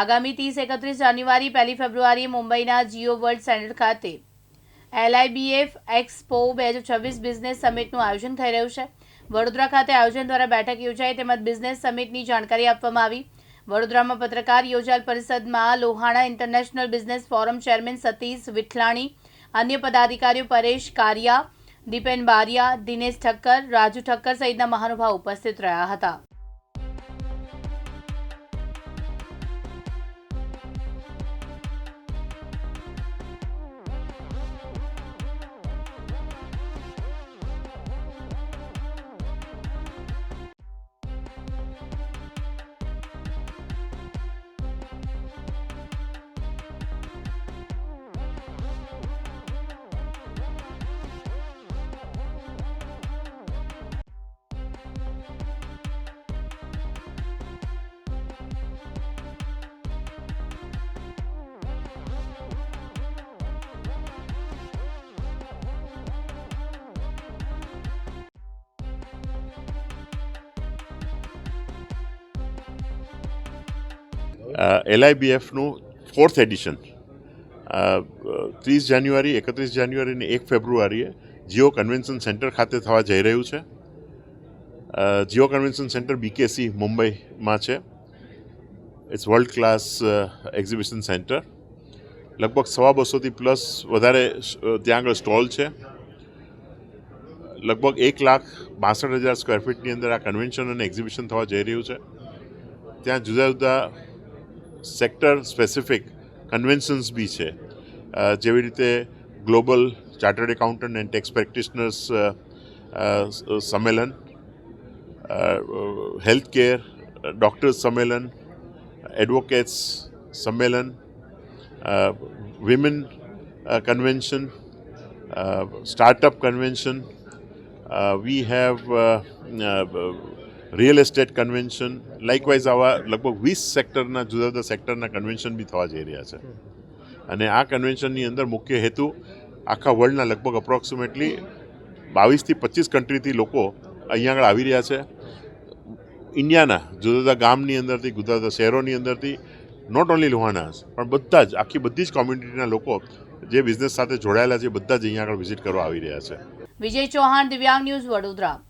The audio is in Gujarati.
આગામી ત્રીસ એકત્રીસ જાન્યુઆરી, પહેલી ફેબ્રુઆરી મુંબઈના જીઓ વર્લ્ડ સેન્ટર ખાતે એલઆઈબીએફ એક્સપો બે હજાર છવ્વીસ બિઝનેસ સમિટનું આયોજન થઈ રહ્યું છે. વડોદરા ખાતે આયોજન દ્વારા બેઠક યોજાઈ તેમજ બિઝનેસ સમિટની જાણકારી આપવામાં આવી. વડોદરામાં પત્રકાર યોજાયેલ પરિષદમાં Lohana international business forum chairman Satish Vithlani, અન્ય પદાધિકારીઓ પરેશ કારિયા, દીપેન બારિયા, દિનેશ ઠક્કર, રાજુ ઠક્કર સહિતના મહાનુભાવ ઉપસ્થિત રહ્યા હતા. એલઆઈબીએફનું ફોર્થ એડિશન ત્રીસ જાન્યુઆરી, એકત્રીસ જાન્યુઆરી અને એક ફેબ્રુઆરીએ જીઓ કન્વેન્શન સેન્ટર ખાતે થવા જઈ રહ્યું છે. જીઓ કન્વેન્શન સેન્ટર બીકેસી મુંબઈમાં છે. It's world class exhibition centre લગભગ સવા બસોથી પ્લસ વધારે ત્યાં આગળ સ્ટોલ છે. લગભગ એક લાખ બાસઠ હજાર સ્ક્વેર ફીટની અંદર આ કન્વેન્શન અને એક્ઝિબિશન થવા જઈ રહ્યું છે. ત્યાં જુદા જુદા સેક્ટર સ્પેસિફિક કન્વેન્શન્સ બી છે જેવી રીતે global chartered accountant and tax practitioners સંમેલન હેલ્થ કેર ડૉક્ટર્સ સંમેલન એડવોકેટ્સ સંમેલન women convention startup convention we have real estate convention likewise આવા લગભગ વીસ સેક્ટરના જુદા જુદા સેક્ટરના કન્વેન્શન બી થવા જઈ રહ્યા છે. અને આ કન્વેન્શનની અંદર મુખ્ય હેતુ આખા વર્લ્ડના લગભગ અપ્રોક્સિમેટલી બાવીસથી પચીસ કન્ટ્રીથી લોકો અહીંયા આગળ આવી રહ્યા છે. ઇન્ડિયાના જુદા જુદા ગામની અંદરથી, જુદા જુદા શહેરોની અંદરથી નોટ ઓન્લી લુહાનાસ પણ બધા જ, આખી બધી જ કોમ્યુનિટીના લોકો જે બિઝનેસ સાથે જોડાયેલા છે બધા જ અહીંયા આગળ વિઝિટ કરવા આવી રહ્યા છે. વિજય ચૌહાણ, દિવ્યાંગ ન્યૂઝ વડોદરા.